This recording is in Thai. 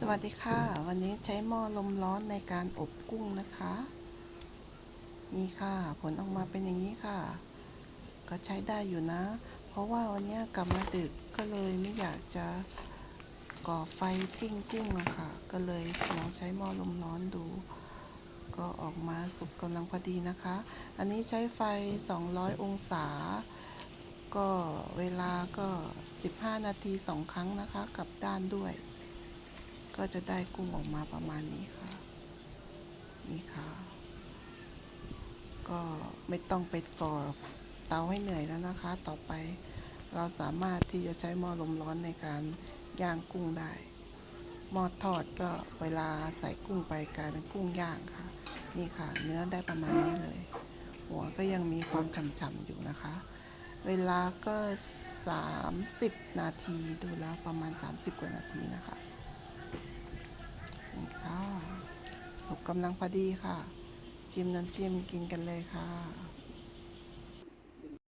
สวัสดีค่ะ วันนี้ใช้หม้อลมร้อนในการอบกุ้งนะคะ นี่ค่ะ ผลออกมาเป็นอย่างนี้ค่ะ ก็ใช้ได้อยู่นะ เพราะว่าวันนี้กลับมาดึกก็เลยไม่อยากจะก่อไฟปิ้งกุ้งอะค่ะ ก็เลยลองใช้หม้อลมร้อนดู ก็ออกมาสุกกำลังพอดีนะคะ อันนี้ใช้ไฟ 200 องศา ก็เวลาก็ 15 นาที2ครั้งนะคะ กลับด้านด้วย ก็จะได้กุ้งออกมาประมาณนี้ค่ะ นี่ค่ะ ก็ไม่ต้องไปก่อเตาให้เหนื่อยแล้วนะคะ ต่อไปเราสามารถที่จะใช้หม้อลมร้อนในการย่างกุ้งได้ หม้อทอดก็เวลาใส่กุ้งไปกลายเป็นกุ้งย่างค่ะ นี่ค่ะ เนื้อได้ประมาณนี้เลย หัวก็ยังมีความฉ่ำๆอยู่นะคะ เวลาก็ 30 นาทีดูแล้วประมาณ 30 กว่านาทีนะคะ สุกกำลังพอดีค่ะ จิ้มน้ำจิ้มกินกันเลยค่ะ